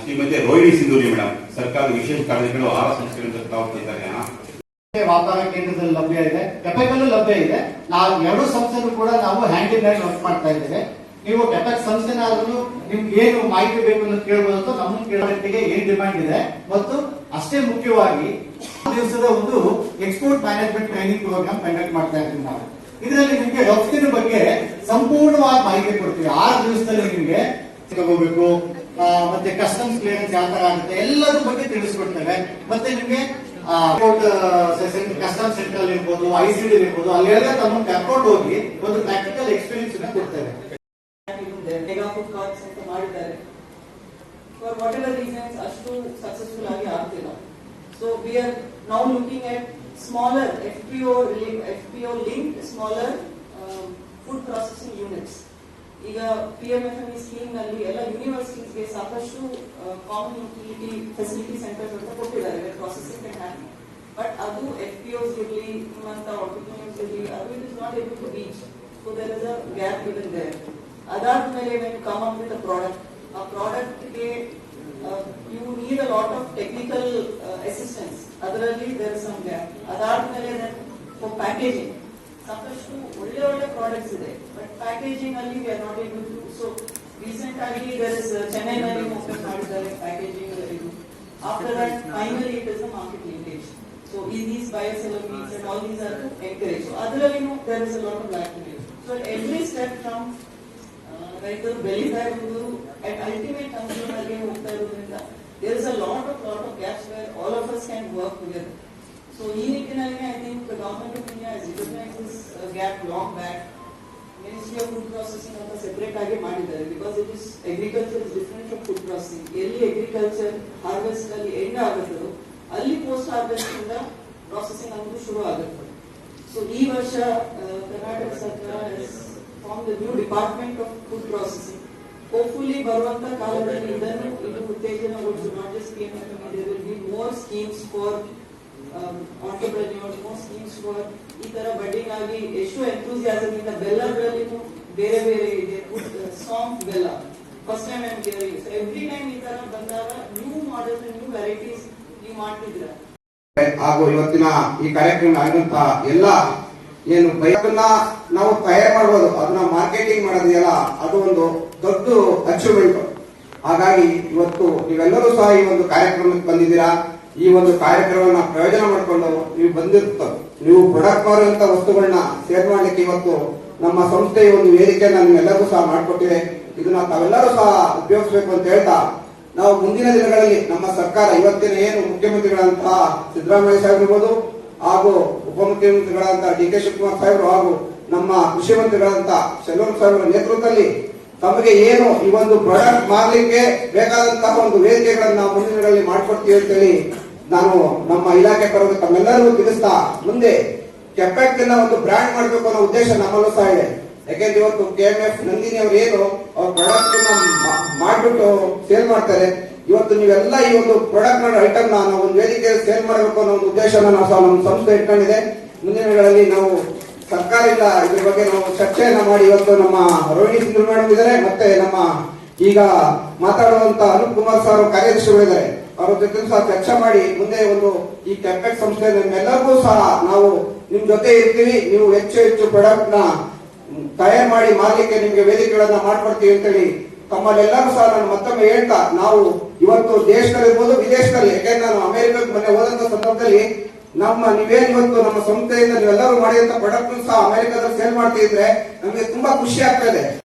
Shrimati Rohini Sindhuri madam ಸರ್ಕಾರದ ವಿಶೇಷ ಕಾರ್ಯಗಳು ಆಹಾರ ಸಂಸ್ಥೆಗಳಿಂದ ವಾತಾವರಣ ಕೇಂದ್ರದಲ್ಲಿ ಲಭ್ಯ ಇದೆ ಕೆಪೆಕಲ್ಲೂ ಲಭ್ಯ ಇದೆ. ನಾವು ಎರಡು ಸಂಸ್ಥೆನೂ ಕೂಡ ನಾವು ಹ್ಯಾಂಡ್ ಇನ್ ಹ್ಯಾಂಡ್ ವರ್ಕ್ ಮಾಡ್ತಾ ಇದ್ದೇವೆ. ನೀವು ಕೆಪೆಕ್ ಸಂಸ್ಥೆನಾದ್ರೂ ನಿಮ್ಗೆ ಏನು ಮಾಹಿತಿ ಬೇಕು ಅಂತ ಕೇಳಬಹುದು ಅಂತ ನಮ್ಮ ಕೇಳೋದಕ್ಕೆ ಏನ್ ಡಿಮ್ಯಾಂಡ್ ಇದೆ? ಮತ್ತು ಅಷ್ಟೇ ಮುಖ್ಯವಾಗಿ ದಿವಸದ ಒಂದು export management training programme conduct ಮಾಡ್ತಾ ಇದ್ದೀವಿ ನಾವು. ಇದರಲ್ಲಿ ನಿಮಗೆ ರಫ್ತಿನ ಬಗ್ಗೆ ಸಂಪೂರ್ಣವಾದ ಮಾಹಿತಿ ಕೊಡ್ತೀವಿ. ಆರು ದಿವಸದಲ್ಲಿ ನಿಮಗೆ ತಗೋಬೇಕು ಮತ್ತೆ ಕಸ್ಟಮ್ಸ್ ಕ್ಲಿಯರೆನ್ಸ್ ಯಾವ ತರ ಆಗುತ್ತೆ, ಎಲ್ಲದ್ರ ಬಗ್ಗೆ ತಿಳಿಸ್ಕೊಡ್ತೇವೆ. ಮತ್ತೆ ನಿಮ್ಗೆ ಕಸ್ಟಮ್ ಸೆಂಟರ್ ಇರ್ಬೋದು ಐ ಸಿ ಡಿ ಇರ್ಬೋದು ಅಲ್ಲೆಲ್ಲ ತಮ್ಮ ಕರ್ಕೊಂಡು ಹೋಗಿ ಒಂದು ಪ್ರಾಕ್ಟಿಕಲ್ ಎಕ್ಸ್ಪೀರಿಯನ್ಸ್ ಕೊಡ್ತೇವೆ. ಮಾಡಿದ್ದಾರೆ ಫಾರ್ ವಾಟ್ ಅಷ್ಟು ಸಕ್ಸಸ್ಫುಲ್ ಆಗಿ ಆಗ್ತಿಲ್ಲ. So are looking smaller F P O F P O link smaller food processing units ಈಗ P M F M E ಸ್ಕೀಮ್ನಲ್ಲಿ ಎಲ್ಲ ಯೂನಿವರ್ಸಿಟೀಸ್ಗೆ ಸಾಕಷ್ಟು ಕಾಮನ್ ಯುಟಿಲಿಟಿ ಫೆಸಿಲಿಟಿ ಸೆಂಟರ್ಸ್ ಅಂತ ಕೊಟ್ಟಿದ್ದಾರೆ. ಪ್ರೊಸೆಸಿಂಗ್ ಕ್ಯಾನ್ ಹ್ಯಾಪನ್ ಬಟ್ ಅದು ಎಫ್ ಪಿ ಒಸ್ ಇರಲಿ, ನಿಮ್ಮಂತ entrepreneurs ಇರಲಿ, ಅದು it is not able to reach so there is a gap in there ಅದಾದ್ಮೇಲೆ when come up with a product ಆ ಪ್ರಾಡಕ್ಟ್ಗೆ you need a lot of technical assistance ಅದರಲ್ಲಿ there is some gap ಅದಾದ್ಮೇಲೆ for packaging ಸಾಕಷ್ಟು ಒಳ್ಳೆ ಒಳ್ಳೆ products ಇದೆ. But packaging ಅಲ್ಲಿ we are not able to so recent ಆಗಿ ದೇರ್ ಇಸ್ ಚೆನ್ನೈನಲ್ಲಿ ಓಪನ್ ಮಾಡಿದ್ದಾರೆ ಪ್ಯಾಕೇಜಿಂಗ್ ಇದು after that finally it is a market linkage so ಈ these ಬಯೋಸೆಲಮೀನ್ಸ್ and all these are to encourage ಅದರಲ್ಲಿನೂ there is a lot of lack so every step from ರೈತರು ಬೆಳೀತಾ ಇರುವುದು at ultimate ಕನ್ಸ್ಯೂಮರ್ಗೆ ಹೋಗ್ತಾ ಇರೋದ್ರಿಂದ there is a lot of lot of gaps where all of us can work together so ಈ ನಿಟ್ಟಿನಲ್ಲಿ I think government of India recognise this gap long back ministry of food processing ಅಂತ separate ಆಗಿ ಮಾಡಿದ್ದಾರೆ because it is agriculture is different from food processing ಎಲ್ಲಿ agriculture harvest ಅಲ್ಲಿ end ಆಗುತ್ತದೋ ಅಲ್ಲಿ post harvest ಇಂದ ಪ್ರೊಸೆಸಿಂಗ್ ಅನ್ನೋದು ಶುರು ಆಗುತ್ತೆ ಸೊ ಈ ವರ್ಷ ಕರ್ನಾಟಕ ಸರ್ಕಾರ form the new department of food processing hopefully ಬರುವಂತ ಕಾಲದಲ್ಲಿ ಇದನ್ನು ಇದು ಉತ್ತೇಜನಗೊಳಿಸಿ not just scheme more schemes for entrepreneurs more schemes for ಈ ತರ ಬಡ್ಡಿಂಗ್ ಆಗಿ ಎಷ್ಟು ಎಂಥೂಸಿಯಾಸಮ್ ಇಂದ ಬೆಲ್ಲಗಳಲ್ಲಿನೂ ಬೇರೆ ಬೇರೆ ಇದೆ. ಸಾಂಗ್ ಬೆಲ್ಲ. First time I'm hearing every time ಈ ತರ ಬಂದಾಗ ನ್ಯೂ ಮಾಡೆಲ್ ನ್ಯೂ ವೆರೈಟೀಸ್ ನೀವು ಮಾಡ್ತಿದ್ರ ಹಾಗೂ ಇವತ್ತಿನ ಈ ಕಾರ್ಯಕ್ರಮ ಆಗಿರುವಂತ ಎಲ್ಲ ಏನು ಬೈಕನ್ನ ನಾವು ತಯಾರು ಮಾಡ್ಬೋದು, ಅದನ್ನ ಮಾರ್ಕೆಟಿಂಗ್ ಮಾಡೋದಿದೆಯಲ್ಲ ಅದು ಒಂದು ದೊಡ್ಡ ಅಚೀವ್ಮೆಂಟ್ ಹಾಗಾಗಿ ಇವತ್ತು ನೀವೆಲ್ಲರೂ ಸಹ ಈ ಒಂದು ಕಾರ್ಯಕ್ರಮಕ್ಕೆ ಬಂದಿದ್ದೀರಾ? ಈ ಒಂದು ಕಾರ್ಯಕ್ರಮವನ್ನ ಪ್ರಯೋಜನ ಮಾಡಿಕೊಂಡು ನೀವು ಬಂದಿರ್ತ ನೀವು ಪ್ರೊಡಕ್ಟ್ ಮಾಡುವಂತ ವಸ್ತುಗಳನ್ನ ಶೇರ್ ಮಾಡಲಿಕ್ಕೆ ಇವತ್ತು ನಮ್ಮ ಸಂಸ್ಥೆಯ ಒಂದು ವೇದಿಕೆಯನ್ನ ನಿಮ್ಮೆಲ್ಲರಿಗೂ ಸಹ ಮಾಡಿಕೊಟ್ಟಿದೆ. ಇದನ್ನ ತಾವೆಲ್ಲರೂ ಸಹ ಉಪಯೋಗಿಸಬೇಕು ಅಂತ ಹೇಳ್ತಾ ನಾವು ಮುಂದಿನ ದಿನಗಳಲ್ಲಿ ನಮ್ಮ ಸರ್ಕಾರ ಇವತ್ತಿನ ಏನು ಮುಖ್ಯಮಂತ್ರಿಗಳಂತಹ ಸಿದ್ದರಾಮಯ್ಯ ಸಾಹೇಬ್ ಇರ್ಬೋದು ಹಾಗೂ ಉಪಮುಖ್ಯಮಂತ್ರಿಗಳಂತಹ ಡಿ ಕೆ ಶಿವಕುಮಾರ್ ಸಾಹೇಬರು ಹಾಗೂ ನಮ್ಮ ಕೃಷಿ ಮಂತ್ರಿಗಳಂತ ಶೆಲೂರ್ ಸಾಹೇಬರ ನೇತೃತ್ವದಲ್ಲಿ ತಮಗೆ ಏನು ಈ ಒಂದು ಪ್ರಾಡಕ್ಟ್ ಮಾರಲಿಕ್ಕೆ ಬೇಕಾದಂತಹ ಒಂದು ವೇದಿಕೆಗಳನ್ನ ನಾವು ಮುಂದಿನ ದಿನಗಳಲ್ಲಿ ಮಾಡಿಕೊಡ್ತೀವಿ ಅಂತೇಳಿ ನಾನು ನಮ್ಮ ಇಲಾಖೆ ಪರವಾಗಿ ತಮ್ಮೆಲ್ಲರಿಗೂ ತಿಳಿಸ್ತಾ ಮುಂದೆ ಕೆಪೆಕ್ ಒಂದು ಬ್ರ್ಯಾಂಡ್ ಮಾಡಬೇಕು ಅನ್ನೋ ಉದ್ದೇಶ ನಮ್ಮಲ್ಲೂ ಸಹ ಇದೆ. ಯಾಕೆಂದ್ರೆ ಇವತ್ತು ಕೆ ಎಂ ಎಫ್ ನಂದಿನಿ ಅವರು ಏನು, ಅವ್ರ ಪ್ರಾಡಕ್ಟ್ ಮಾಡ್ಬಿಟ್ಟು ಸೇಲ್ ಮಾಡ್ತಾರೆ. ಇವತ್ತು ನೀವೆಲ್ಲ ಈ ಒಂದು ಪ್ರಾಡಕ್ಟ್ ಐಟಮ್ ನಾವು ಒಂದು ವೇದಿಕೆಯಲ್ಲಿ ಸೇಲ್ ಮಾಡಬೇಕು ಅನ್ನೋ ಒಂದು ಉದ್ದೇಶನ ನಾವು ನಮ್ಮ ಸಂಸ್ಥೆ ಇಟ್ಕೊಂಡಿದೆ. ಮುಂದಿನ ದಿನಗಳಲ್ಲಿ ನಾವು ಸರ್ಕಾರದಿಂದ ಇದ್ರ ಬಗ್ಗೆ ನಾವು ಚರ್ಚೆಯನ್ನ ಮಾಡಿ ಇವತ್ತು ನಮ್ಮ ರೋಹಿಣಿ ಸಿಂಧು ಮೇಡಮ್ ಇದ್ದಾರೆ, ಮತ್ತೆ ನಮ್ಮ ಈಗ ಮಾತಾಡುವಂತ ಅನೂಪ್ ಕುಮಾರ್ ಸರ್ ಕಾರ್ಯದರ್ಶಿಗಳಿದ್ದಾರೆ ಅವರ ಜೊತೆ ಸಹ ಚರ್ಚೆ ಮಾಡಿ ಮುಂದೆ ಒಂದು ಈ ಕೆಪೆಕ್ ಸಂಸ್ಥೆ ನಿಮ್ಮೆಲ್ಲರಿಗೂ ಸಹ ನಾವು ನಿಮ್ ಜೊತೆ ಇರ್ತೀವಿ. ನೀವು ಹೆಚ್ಚು ಹೆಚ್ಚು ಪ್ರಾಡಕ್ಟ್ನ ತಯಾರು ಮಾಡಿ ಮಾರ್ಲಿಕ್ಕೆ ನಿಮ್ಗೆ ವೇದಿಕೆಗಳನ್ನ ಮಾಡ್ಕೊಡ್ತೀವಿ ಅಂತೇಳಿ ತಮ್ಮಲ್ಲೆಲ್ಲರೂ ಸಹ ನಾನು ಮತ್ತೊಮ್ಮೆ ಹೇಳ್ತಾ, ನಾವು ಇವತ್ತು ದೇಶದಲ್ಲಿರ್ಬೋದು ವಿದೇಶದಲ್ಲಿ, ಯಾಕೆಂದ್ರೆ ನಾನು ಅಮೆರಿಕಕ್ಕೆ ಮೊನ್ನೆ ಹೋದಂತ ಸಂದರ್ಭದಲ್ಲಿ ನಮ್ಮ ನೀವೇನ್ ಇವತ್ತು ನಮ್ಮ ಸಂಸ್ಥೆಯಿಂದ ನೀವೆಲ್ಲರೂ ಮಾಡಿದಂತ ಪ್ರಾಡಕ್ಟ್ ಸಹ ಅಮೆರಿಕದಲ್ಲಿ ಸೇಲ್ ಮಾಡ್ತಿದ್ರೆ ನಮಗೆ ತುಂಬಾ ಖುಷಿ ಆಗ್ತಾ